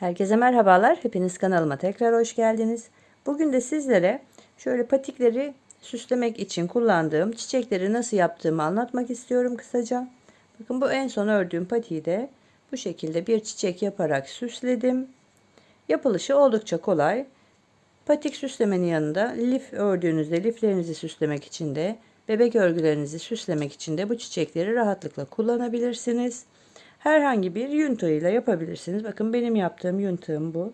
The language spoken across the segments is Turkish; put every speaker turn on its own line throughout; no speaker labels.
Herkese merhabalar. Hepiniz kanalıma tekrar hoş geldiniz. Bugün de sizlere şöyle patikleri süslemek için kullandığım çiçekleri nasıl yaptığımı anlatmak istiyorum kısaca. Bakın bu en son ördüğüm patiği de bu şekilde bir çiçek yaparak süsledim. Yapılışı oldukça kolay. Patik süslemenin yanında lif ördüğünüzde liflerinizi süslemek için de bebek örgülerinizi süslemek için de bu çiçekleri rahatlıkla kullanabilirsiniz. Herhangi bir yün tığıyla yapabilirsiniz. Bakın benim yaptığım yün tığım bu.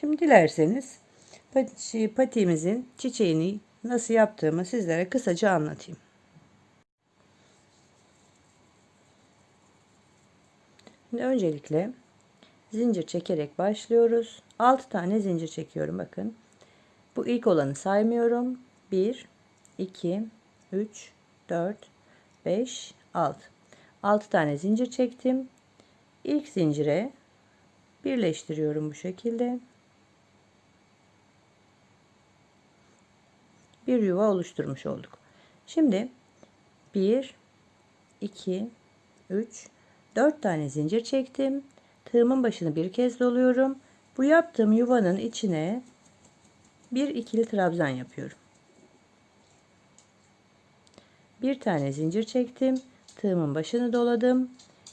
Şimdi dilerseniz patiğimizin çiçeğini nasıl yaptığımı sizlere kısaca anlatayım. Şimdi öncelikle zincir çekerek başlıyoruz. 6 tane zincir çekiyorum bakın. Bu ilk olanı saymıyorum. 1 2 3 4 5 6 6 tane zincir çektim. İlk zincire birleştiriyorum bu şekilde. Bir yuva oluşturmuş olduk. Şimdi 1 2 3 4 tane zincir çektim. Tığımın başını bir kez doluyorum. Bu yaptığım yuvanın içine bir ikili trabzan yapıyorum. Bir tane zincir çektim. Tığımın başını doladım.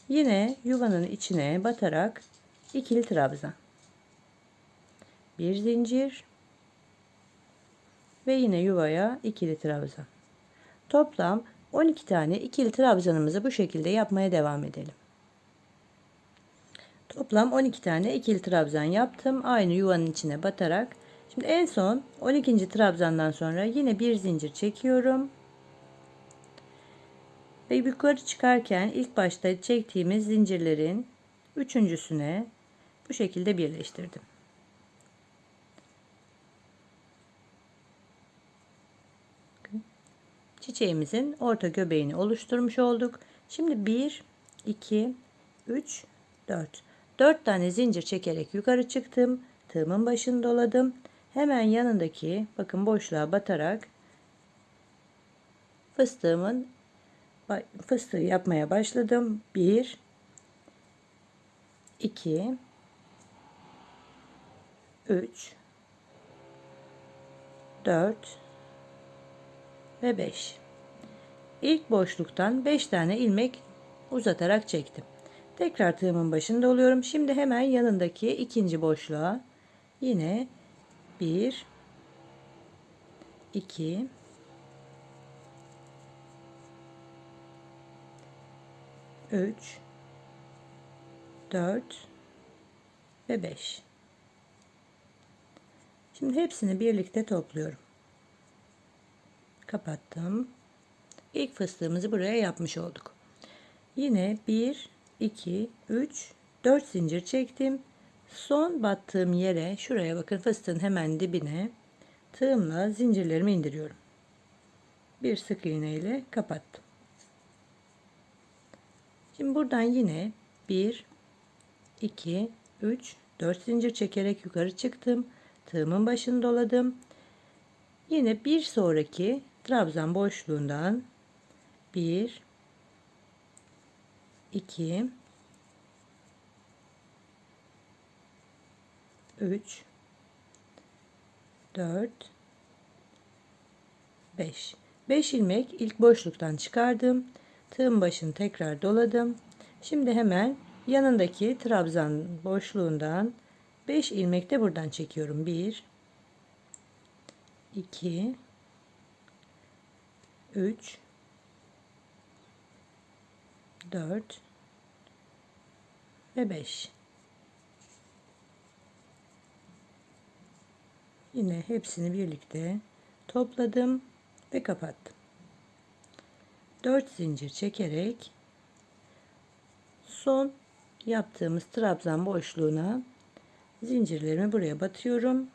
Yine yuvanın içine batarak ikili trabzan. Bir zincir ve yine yuvaya ikili trabzan. Toplam 12 tane ikili trabzanımızı bu şekilde yapmaya devam edelim. Toplam 12 tane ikili trabzan yaptım. Aynı yuvanın içine batarak. Şimdi en son 12. trabzandan sonra yine bir zincir çekiyorum. Ve yukarı çıkarken ilk başta çektiğimiz zincirlerin üçüncüsüne bu şekilde birleştirdim. Çiçeğimizin orta göbeğini oluşturmuş olduk. Şimdi 1, 2, 3, 4. 4 tane zincir çekerek yukarı çıktım. Tığımın başını doladım. Hemen yanındaki bakın boşluğa batarak fıstığımın fıstığı yapmaya başladım. 1 2 3 4 ve 5. İlk boşluktan 5 tane ilmek uzatarak çektim. Tekrar tığımın başında oluyorum. Şimdi hemen yanındaki ikinci boşluğa yine 1 2 3 4 ve 5 Şimdi hepsini birlikte topluyorum. Kapattım. İlk fıstığımızı buraya yapmış olduk. Yine 1 2 3 4 zincir çektim. Son battığım yere şuraya bakın fıstığın hemen dibine tığımla zincirlerimi indiriyorum. Bir sık iğne ile kapattım. Şimdi buradan yine 1 2 3 4 zincir çekerek yukarı çıktım. Tığımın başını doladım. Yine bir sonraki trabzan boşluğundan 1 2 3 4 5 5 ilmek ilk boşluktan çıkardım. Tığın başını tekrar doladım. Şimdi hemen yanındaki trabzan boşluğundan 5 ilmek de buradan çekiyorum. 1 2 3 4 ve 5 yine hepsini birlikte topladım ve kapattım 4 zincir çekerek son yaptığımız trabzan boşluğuna zincirlerimi buraya batıyorum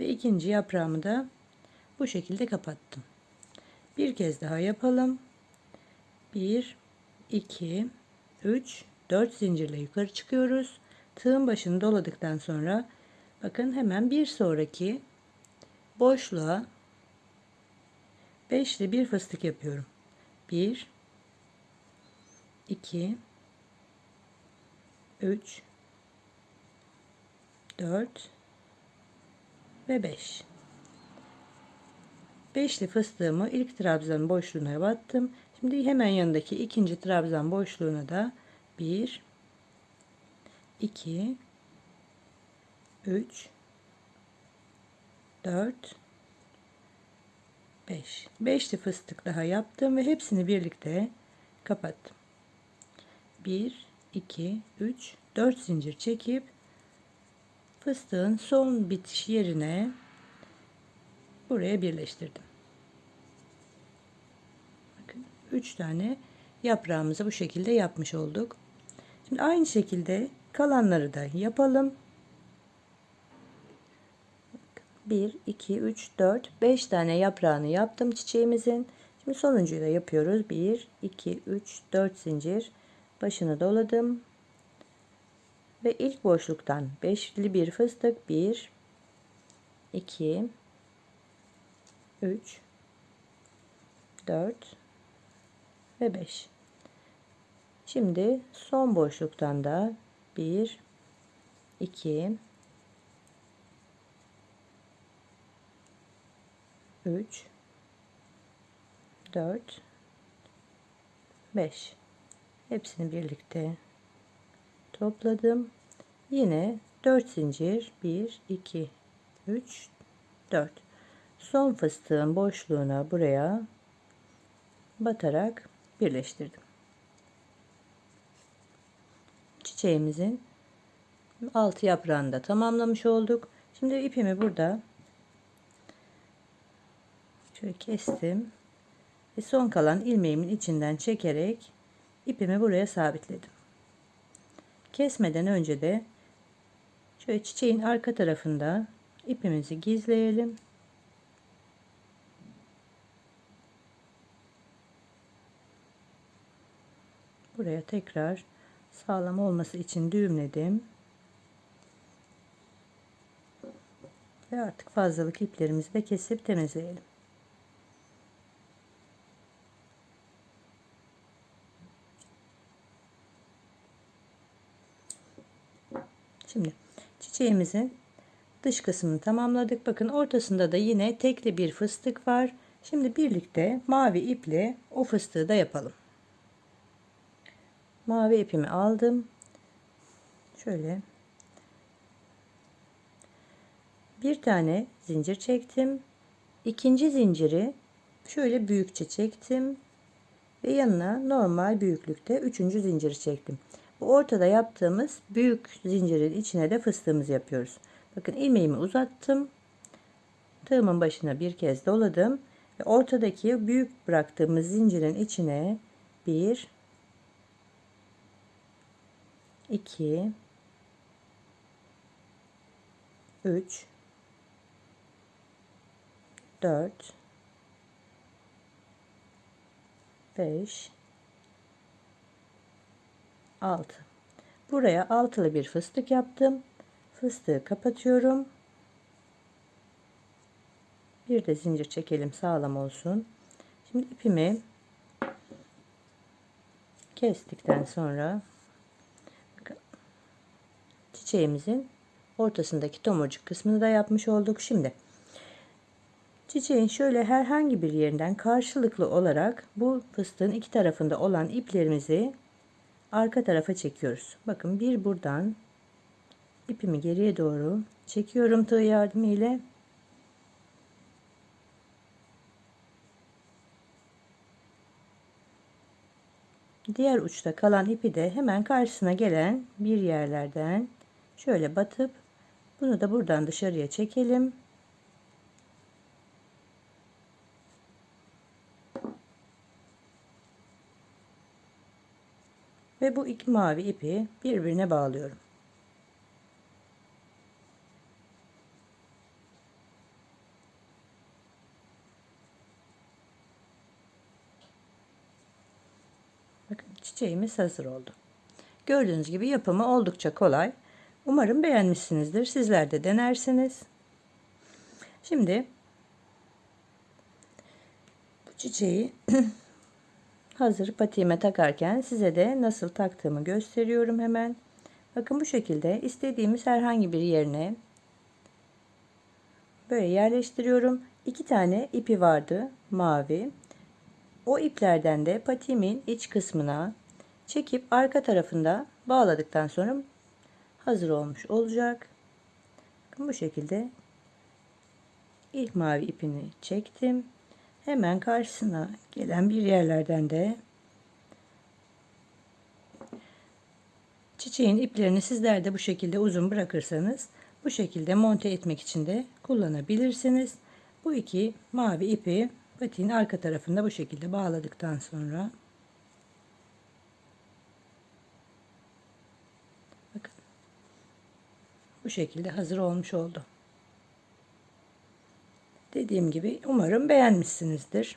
ve ikinci yaprağımı da bu şekilde kapattım. Bir kez daha yapalım. 1 2 3 4 zincirle yukarı çıkıyoruz. Tığın başını doladıktan sonra bakın hemen bir sonraki boşluğa 5 ile bir fıstık yapıyorum 1 2 3 4 ve 5 beşli fıstığımı ilk trabzan boşluğuna battım. Şimdi hemen yanındaki ikinci trabzan boşluğuna da 1 2 3 4 5 beşli fıstık daha yaptım ve hepsini birlikte kapattım. 1 2 3 4 zincir çekip fıstığın son bitiş yerine buraya birleştirdim. Bakın 3 tane yaprağımızı bu şekilde yapmış olduk. Şimdi aynı şekilde kalanları da yapalım 1 2 3 4 5 tane yaprağını yaptım çiçeğimizin. Şimdi sonuncuyu da yapıyoruz. 1 2 3 4 zincir. Başını doladım. Ve ilk boşluktan beşli bir fıstık. 1 2 3 4 ve 5 şimdi son boşluktan da 1 2 3 4 5 hepsini birlikte topladım. Yine 4 zincir. 1 2 3 4 son fıstığın boşluğuna buraya batarak birleştirdim. Çiçeğimizin altı yaprağını da tamamlamış olduk. Şimdi ipimi burada şöyle kestim. Ve son kalan ilmeğimin içinden çekerek ipimi buraya sabitledim. Kesmeden önce de şöyle çiçeğin arka tarafında ipimizi gizleyelim. Buraya tekrar sağlam olması için düğümledim. Ve artık fazlalık iplerimizi de kesip temizleyelim Şimdi çiçeğimizin dış kısmını tamamladık. Bakın ortasında da yine tekli bir fıstık var. Şimdi birlikte mavi iple o fıstığı da yapalım. Mavi ipimi aldım. Şöyle bir tane zincir çektim. İkinci zinciri şöyle büyükçe çektim ve yanına normal büyüklükte üçüncü zinciri çektim. Bu ortada yaptığımız büyük zincirin içine de fıstığımızı yapıyoruz. Bakın ilmeğimi uzattım. Tığımın başına bir kez doladım. Ve ortadaki büyük bıraktığımız zincirin içine bir, iki, üç, dört, beş, 6 buraya altılı bir fıstık yaptım. Fıstığı kapatıyorum. Bir de zincir çekelim sağlam olsun. Şimdi ipimi kestikten sonra çiçeğimizin ortasındaki tomurcuk kısmını da yapmış olduk. Şimdi çiçeğin şöyle herhangi bir yerinden karşılıklı olarak bu fıstığın iki tarafında olan iplerimizi arka tarafa çekiyoruz. Bakın bir buradan ipimi geriye doğru çekiyorum tığ yardımı ile. Diğer uçta kalan ipi de hemen karşısına gelen bir yerlerden şöyle batıp bunu da buradan dışarıya çekelim. Ve bu iki mavi ipi birbirine bağlıyorum. Bakın çiçeğimiz hazır oldu. Gördüğünüz gibi yapımı oldukça kolay. Umarım beğenmişsinizdir. Sizler de denersiniz. Şimdi bu çiçeği hazır patiğime takarken size de nasıl taktığımı gösteriyorum hemen. Bakın bu şekilde istediğimiz herhangi bir yerine böyle yerleştiriyorum. İki tane ipi vardı mavi. O iplerden de patiğimin iç kısmına çekip arka tarafında bağladıktan sonra hazır olmuş olacak. Bakın bu şekilde ilk mavi ipini çektim. Hemen karşısına gelen bir yerlerden de çiçeğin iplerini sizler de bu şekilde uzun bırakırsanız bu şekilde monte etmek için de kullanabilirsiniz. Bu iki mavi ipi patiğin arka tarafında bu şekilde bağladıktan sonra bakın bu şekilde hazır olmuş oldu. Dediğim gibi umarım beğenmişsinizdir.